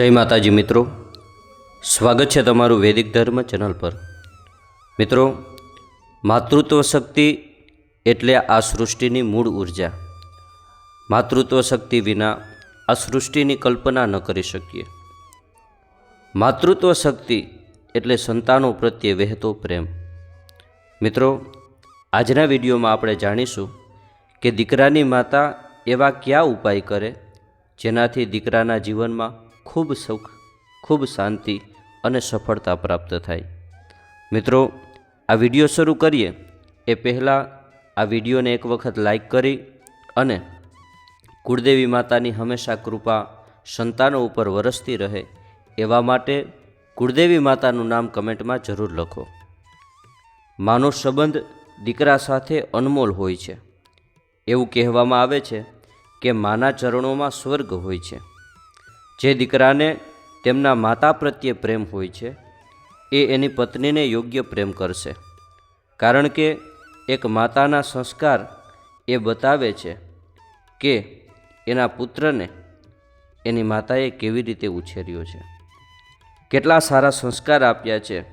જય માતાજી મિત્રો. સ્વાગત છે તમારું વૈદિક ધર્મ ચેનલ પર. મિત્રો, માતૃત્વ શક્તિ એટલે આ સૃષ્ટિની મૂળ ઊર્જા. માતૃત્વ શક્તિ વિના આ સૃષ્ટિની કલ્પના ન કરી શકીએ. માતૃત્વ શક્તિ એટલે સંતાનો પ્રત્યે વહેતો પ્રેમ. મિત્રો, આજના વિડીયોમાં આપણે જાણીશું કે દીકરાની માતા એવા કયા ઉપાય કરે જેનાથી દીકરાના જીવનમાં ખૂબ સુખ, ખૂબ શાંતિ અને સફળતા પ્રાપ્ત થાય. મિત્રો, આ વીડિયો શરૂ કરીએ એ પહેલાં આ વિડીયોને એક વખત લાઈક કરી અને કુળદેવી માતાની હંમેશા કૃપા સંતાનો ઉપર વરસતી રહે એવા માટે કુળદેવી માતાનું નામ કમેન્ટમાં જરૂર લખો. માનો સંબંધ દીકરા સાથે અનમોલ હોય છે. એવું કહેવામાં આવે છે કે માના ચરણોમાં સ્વર્ગ હોય છે. જે દીકરાને તેમના માતા પ્રત્યે પ્રેમ હોય છે, એ એની પત્નીને યોગ્ય પ્રેમ કરશે. કારણ કે એક માતાના સંસ્કાર એ બતાવે છે કે એના પુત્રને એની માતાએ કેવી રીતે ઉછેર્યો છે. કેટલા સારા સંસ્કાર આપ્યા છે.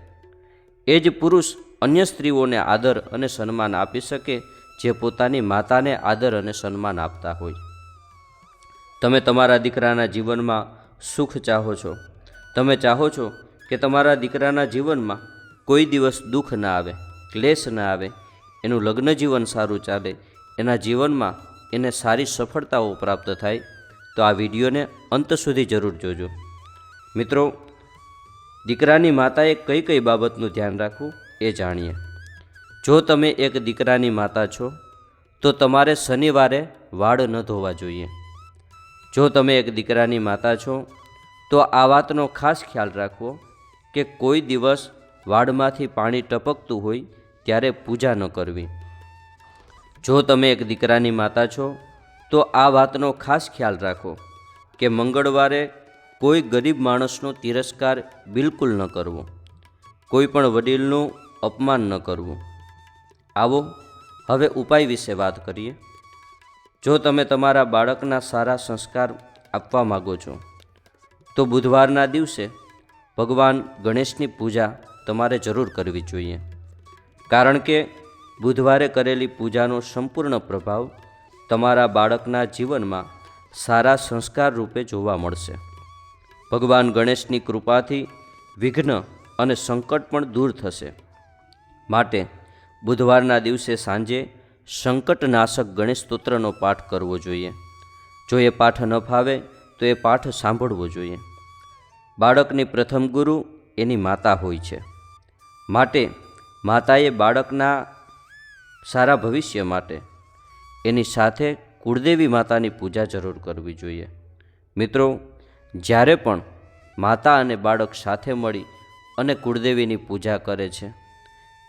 એ જ પુરુષ અન્ય સ્ત્રીઓને આદર અને સન્માન આપી શકે જે પોતાની માતાને આદર અને સન્માન આપતા હોય. તમે તમારા દીકરાના જીવનમાં સુખ ચાહો છો. તમે ચાહો છો કે તમારા દીકરાના જીવનમાં કોઈ દિવસ દુઃખ ના આવે, ક્લેશ ના આવે, એનું લગ્ન જીવન સારું ચાલે, એના જીવનમાં એને સારી સફળતાઓ પ્રાપ્ત થાય, તો આ વિડીયોને અંત સુધી જરૂર જોજો. મિત્રો, દીકરાની માતાએ કઈ કઈ બાબતનું ધ્યાન રાખવું એ જાણીએ. જો તમે એક દીકરાની માતા છો, તો તમારે શનિવારે વાળ ન ધોવા જોઈએ. જો તમે એક દીકરાની માતા છો, તો આ વાતનો ખાસ ખ્યાલ રાખવો કે કોઈ દિવસ વાડમાંથી પાણી ટપકતું હોય ત્યારે પૂજા ન કરવી. જો તમે એક દીકરાની માતા છો, તો આ વાતનો ખાસ ખ્યાલ રાખો કે મંગળવારે કોઈ ગરીબ માણસનો તિરસ્કાર બિલકુલ ન કરવો. કોઈ પણ વડીલનું અપમાન ન કરવું. આવો, હવે ઉપાય વિશે વાત કરીએ. જો તમે તમારા બાળકના સારા સંસ્કાર આપવા માગો છો, તો બુધવારના દિવસે ભગવાન ગણેશની પૂજા તમારે જરૂર કરવી જોઈએ. કારણ કે બુધવારે કરેલી પૂજાનો સંપૂર્ણ પ્રભાવ તમારા બાળકના જીવનમાં સારા સંસ્કાર રૂપે જોવા મળશે. ભગવાન ગણેશની કૃપાથી વિઘ્ન અને સંકટ પણ દૂર થશે. માટે બુધવારના દિવસે સાંજે સંકટનાશક ગણેશ સ્તોત્રનો પાઠ કરવો જોઈએ. જો એ પાઠ ન ફાવે, તો એ પાઠ સાંભળવો જોઈએ. બાળકની પ્રથમ ગુરુ એની માતા હોય છે. માટે માતાએ બાળકના સારા ભવિષ્ય માટે એની સાથે કુળદેવી માતાની પૂજા જરૂર કરવી જોઈએ. મિત્રો, જ્યારે પણ માતા અને બાળક સાથે મળી અને કુળદેવીની પૂજા કરે છે,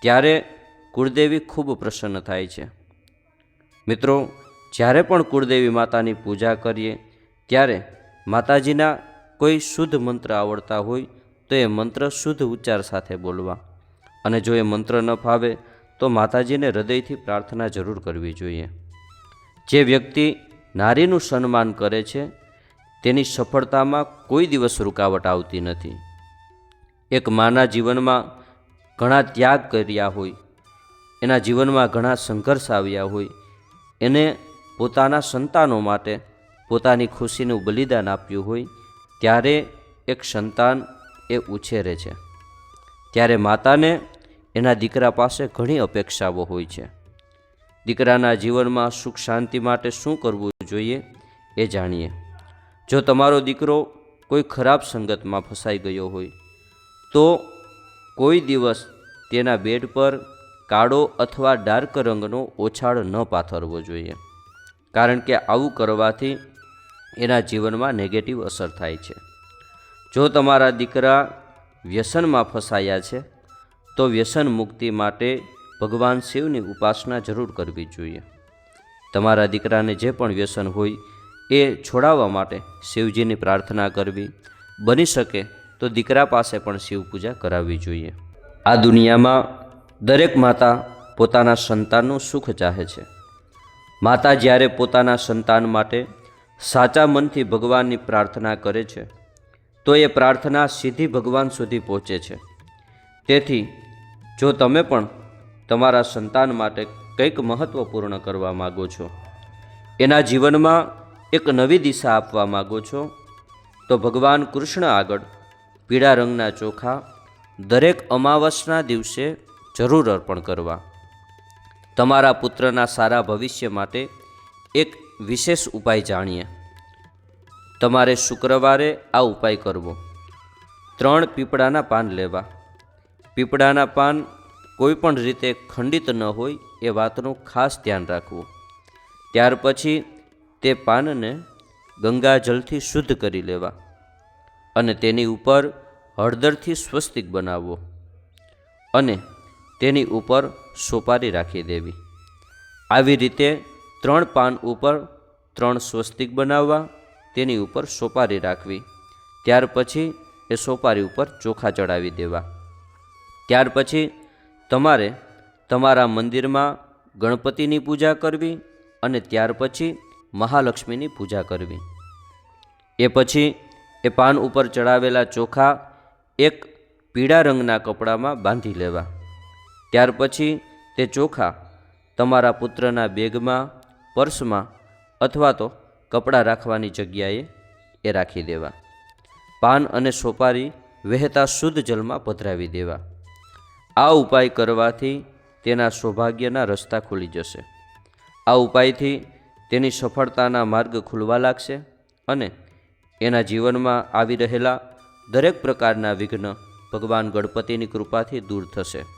ત્યારે કુળદેવી ખૂબ પ્રસન્ન થાય છે. મિત્રો, જ્યારે પણ કુળદેવી માતાની પૂજા કરીએ, ત્યારે માતાજીના કોઈ શુદ્ધ મંત્ર આવડતા હોય, તો એ મંત્ર શુદ્ધ ઉચ્ચાર સાથે બોલવા. અને જો એ મંત્ર ન ફાવે, તો માતાજીને હૃદયથી પ્રાર્થના જરૂર કરવી જોઈએ. જે વ્યક્તિ નારીનું સન્માન કરે છે, તેની સફળતામાં કોઈ દિવસ રૂકાવટ આવતી નથી. એક માના જીવનમાં ઘણા ત્યાગ કર્યા હોય, એના જીવનમાં ઘણા સંઘર્ષ આવ્યા હોય એને પોતાના સંતાનો માટે પોતાની ખુશીનું બલિદાન આપ્યું હોય, ત્યારે એક સંતાન એ ઉછેરે છે. ત્યારે માતાને એના દીકરા પાસે ઘણી અપેક્ષાઓ હોય છે. દીકરાના જીવનમાં સુખ શાંતિ માટે શું કરવું જોઈએ એ જાણીએ. જો તમારો દીકરો કોઈ ખરાબ સંગતમાં ફસાઈ ગયો હોય, તો કોઈ દિવસ તેના બેડ પર કાળો અથવા ડાર્ક રંગનો ઓછાળ ન પાથરવો જોઈએ. કારણ કે આવું કરવાથી એના જીવનમાં નેગેટિવ અસર થાય છે. જો તમારા દીકરા વ્યસનમાં ફસાયા છે, તો વ્યસન મુક્તિ માટે ભગવાન શિવની ઉપાસના જરૂર કરવી જોઈએ. તમારા દીકરાને જે પણ વ્યસન હોય, એ છોડાવવા માટે શિવજીની પ્રાર્થના કરવી. બની શકે તો દીકરા પાસે પણ શિવ પૂજા કરાવવી જોઈએ. આ દુનિયામાં દરેક માતા પોતાના સંતાનનું સુખ ચાહે છે. માતા જ્યારે પોતાના સંતાન માટે સાચા મનથી ભગવાનની પ્રાર્થના કરે છે, તો એ પ્રાર્થના સીધી ભગવાન સુધી પહોંચે છે. તેથી, જો તમે પણ તમારા સંતાન માટે કંઈક મહત્ત્વપૂર્ણ કરવા માગો છો, એના જીવનમાં એક નવી દિશા આપવા માગો છો, તો ભગવાન કૃષ્ણ આગળ પીળા રંગના ચોખા દરેક અમાવસના દિવસે જરૂર અર્પણ કરવા. તમારા પુત્રના સારા ભવિષ્ય માટે એક વિશેષ ઉપાય જાણીએ. તમારે શુક્રવારે આ ઉપાય કરવો. ત્રણ પીપળાના પાન લેવા. પીપળાના પાન કોઈ પણ રીતે ખંડિત ન હોય એ વાતનું ખાસ ધ્યાન રાખવું. ત્યાર પછી તે પાનને ગંગાજળથી શુદ્ધ કરી લેવા અને તેની ઉપર હળદરથી સ્વસ્તિક બનાવવો. અને તેની ઉપર સોપારી રાખી દેવી. આવી રીતે ત્રણ પાન ઉપર ત્રણ સ્વસ્તિક બનાવવા, તેની ઉપર સોપારી રાખવી. ત્યાર પછી એ સોપારી ઉપર ચોખા ચડાવી દેવા. ત્યાર પછી તમારે તમારા મંદિરમાં ગણપતિની પૂજા કરવી અને ત્યાર પછી મહાલક્ષ્મીની પૂજા કરવી. એ પછી એ પાન ઉપર ચડાવેલા ચોખા એક પીળા રંગના કપડામાં બાંધી લેવા. ત્યાર પછી તે ચોખા તમારા પુત્રના બેગમાં, પર્સમાં અથવા તો કપડાં રાખવાની જગ્યાએ એ રાખી દેવા. પાન અને સોપારી વહેતા શુદ્ધ જલમાં પધરાવી દેવા. આ ઉપાય કરવાથી તેના સૌભાગ્યના રસ્તા ખુલી જશે. આ ઉપાયથી તેની સફળતાના માર્ગ ખુલવા લાગશે અને એના જીવનમાં આવી રહેલા દરેક પ્રકારના વિઘ્ન ભગવાન ગણપતિની કૃપાથી દૂર થશે.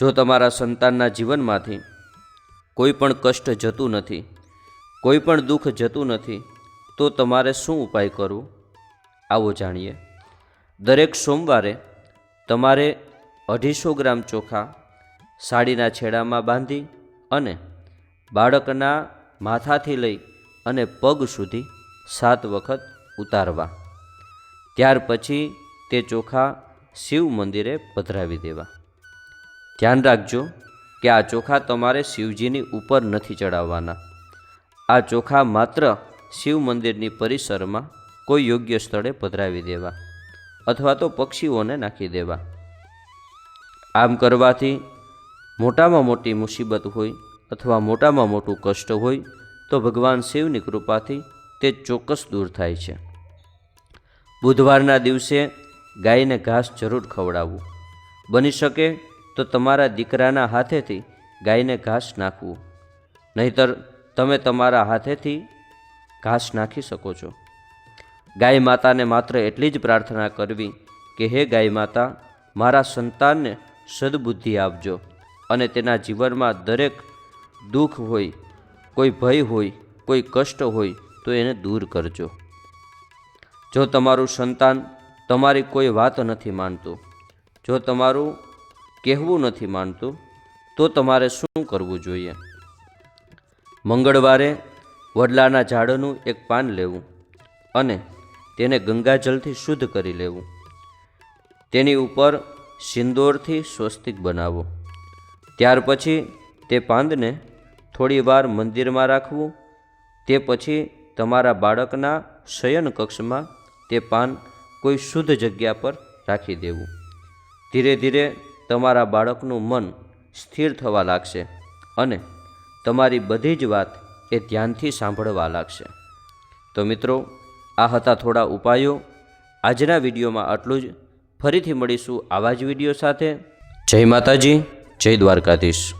જો તમારા સંતાનના જીવનમાંથી કોઈ પણ કષ્ટ જતું નથી, કોઈ પણ દુઃખ જતું નથી, તો તમારે શું ઉપાય કરવો? આવો જાણીએ. દરેક સોમવારે તમારે અઢીસો ગ્રામ ચોખા સાડીના છેડામાં બાંધી અને બાળકના માથાથી લઈ અને પગ સુધી સાત વખત ઉતારવા. ત્યાર પછી તે ચોખા શિવ મંદિરે પધરાવી દેવા. ધ્યાન રાખજો કે આ ચોખા તમારે શિવજીની ઉપર નથી ચડાવવાના. આ ચોખા માત્ર શિવ મંદિરની પરિસરમાં કોઈ યોગ્ય સ્થળે પધરાવી દેવા અથવા તો પક્ષીઓને નાખી દેવા. આમ કરવાથી મોટામાં મોટી મુસીબત હોય અથવા મોટામાં મોટું કષ્ટ હોય તો ભગવાન શિવની કૃપાથી તે ચોક્કસ દૂર થાય છે. બુધવારના દિવસે ગાયને ઘાસ જરૂર ખવડાવવું. બની શકે તો તમારા દીકરાના હાથેથી ગાયને ઘાસ નાખવું. નહીતર તમે તમારા હાથેથી ઘાસ નાખી શકો છો. ગાય માતાને માત્ર એટલી જ પ્રાર્થના કરવી કે હે ગાય માતા, મારા સંતાનને સદબુદ્ધિ આપજો અને તેના જીવનમાં દરેક દુઃખ હોય, કોઈ ભય હોય, કોઈ કષ્ટ હોય તો એને દૂર કરજો. જો તમારું સંતાન તમારી કોઈ વાત નથી માનતું, જો તમારું કહેવું નથી માનતું, તો તમારે શું કરવું જોઈએ? મંગળવારે વડલાના ઝાડનું એક પાન લેવું અને તેને ગંગાજલથી શુદ્ધ કરી લેવું. તેની ઉપર સિંદોરથી સ્વસ્તિક બનાવો. ત્યાર પછી તે પાંદને થોડી વાર મંદિરમાં રાખવું. તે પછી તમારા બાળકના શયન કક્ષમાં તે પાન કોઈ શુદ્ધ જગ્યા પર રાખી દેવું. ધીરે ધીરે તમારા બાળકનું મન સ્થિર થવા લાગશે અને તમારી બધી જ વાત એ ધ્યાનથી સાંભળવા લાગશે. તો મિત્રો, આ હતા થોડા ઉપાયો. આજના વિડીયોમાં આટલું જ. ફરીથી મળીશું આવા જ વીડિયો સાથે. જય માતાજી, જય દ્વારકાધીશ.